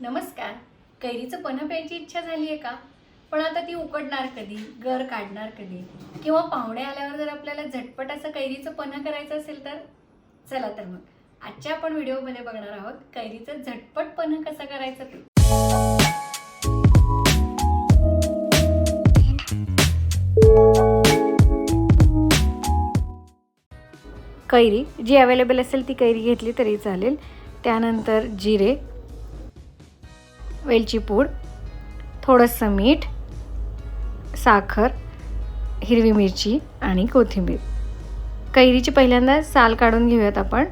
नमस्कार. कैरीचं पन्ह प्यायची इच्छा झाली आहे का? पण आता ती उकडणार कधी? गर काढणार कधी? किंवा पाहुणे आल्यावर जर आपल्याला झटपट असं कैरीचं पन्ह करायचं असेल तर? चला तर मग. आजच्या आपण व्हिडिओमध्ये बघणार आहोत कैरीचं झटपट पन्ह कसं करायचं ते. कैरी जी अवेलेबल असेल ती कैरी घेतली तरी चालेल. त्यानंतर जिरे वेलची पूड थोडंसं मीठ साखर हिरवी मिरची आणि कोथिंबीर. कैरीची पहिल्यांदा साल काढून घेऊयात आपण.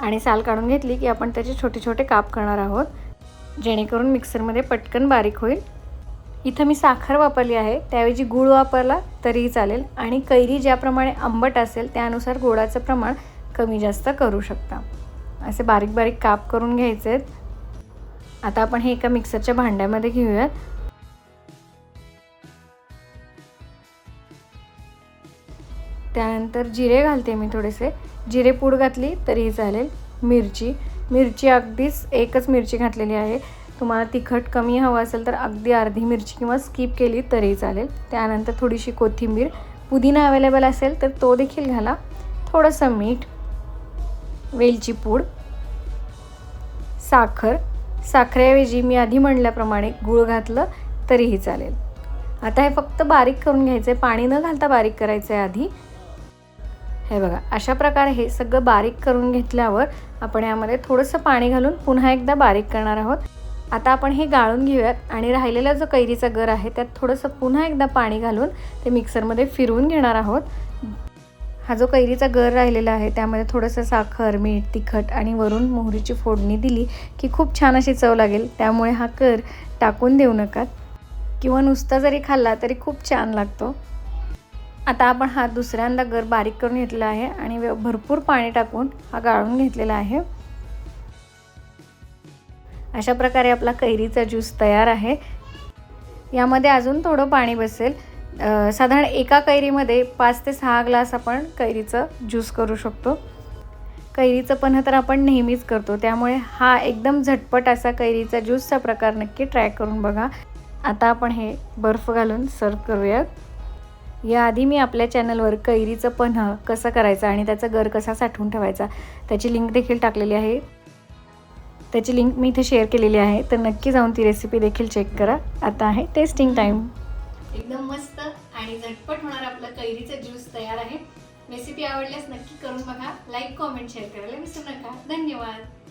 आणि साल काढून घेतली की आपण त्याचे छोटे छोटे काप करणार आहोत जेणेकरून मिक्सरमध्ये पटकन बारीक होईल. इथं मी साखर वापरली आहे त्याऐवजी गूळ वापरला तरीही चालेल. आणि कैरी ज्याप्रमाणे आंबट असेल त्यानुसार गोडाचं प्रमाण कमी जास्त करू शकता. असे बारीक बारीक काप करून घ्यायचे आहेत आता आपण हे एका मिक्सरच्या भांड्यामध्ये घेऊयात. त्यानंतर जिरे घालते मी थोडेसे. जिरे पूड घातली तरीही चालेल. मिरची. मिरची अगदीच एकच मिरची घातलेली आहे. तुम्हाला तिखट कमी हवं असेल तर अगदी अर्धी मिरची किंवा स्किप केली तरी चालेल. त्यानंतर थोडीशी कोथिंबीर. पुदिना अवेलेबल असेल तर तो देखील घाला. थोडंसं मीठ. वेलची पूड. साखर. साखरेऐवजी मी आधी म्हणल्याप्रमाणे गूळ घातलं तरीही चालेल. आता हे फक्त बारीक करून घ्यायचं आहे पाणी न घालता बारीक करायचं आहे आधी. हे बघा अशा प्रकारे हे सगळं बारीक करून घेतल्यावर आपण यामध्ये थोडंसं पाणी घालून पुन्हा एकदा बारीक करणार आहोत. आता आपण हे गाळून घेऊयात आणि राहिलेला जो कैरीचा गर आहे त्यात थोडंसं पुन्हा एकदा पाणी घालून ते मिक्सरमध्ये फिरवून घेणार आहोत. हा जो कैरीचा गर राहिलेला आहे त्यामध्ये थोडंसं साखर मीठ तिखट आणि वरून मोहरीची फोडणी दिली की खूप छान अशी चव लागेल. त्यामुळे हा कर टाकून देऊ नका. किंवा नुसता जरी खाल्ला तरी खूप छान लागतो. आता आपण हा दुसऱ्यांदा गर बारीक करून घेतला आहे आणि भरपूर पाणी टाकून हा गाळून घेतलेला आहे. अशा प्रकारे आपला कैरीचा ज्यूस तयार आहे. यामध्ये अजून थोडं पाणी बसेल. साधारण एका कैरीमध्ये पाच ते सहा ग्लास आपण कैरीचं ज्यूस करू शकतो. कैरीचं पण तर आपण नेहमीच करतो त्यामुळे हा एकदम झटपट असा कैरीचा ज्यूसचा प्रकार नक्की ट्राय करून बघा. आता आपण हे बर्फ घालून सर्व करूयात. याआधी मी आपल्या चॅनलवर कैरीचं पन्ह कसं करायचं आणि त्याचा गर कसा साठवून ठेवायचा त्याची लिंक देखील टाकलेली आहे. त्याची लिंक मी इथे शेअर केलेली आहे तर नक्की जाऊन ती रेसिपी देखील चेक करा. आता आहे टेस्टिंग टाईम एकदम मस्त आणि झटपट होणार आपलं कैरीचा ज्यूस तयार आहे. रेसिपी आवडल्यास नक्की करून बघा. लाईक कॉमेंट शेअर करायला विसरू नका. धन्यवाद.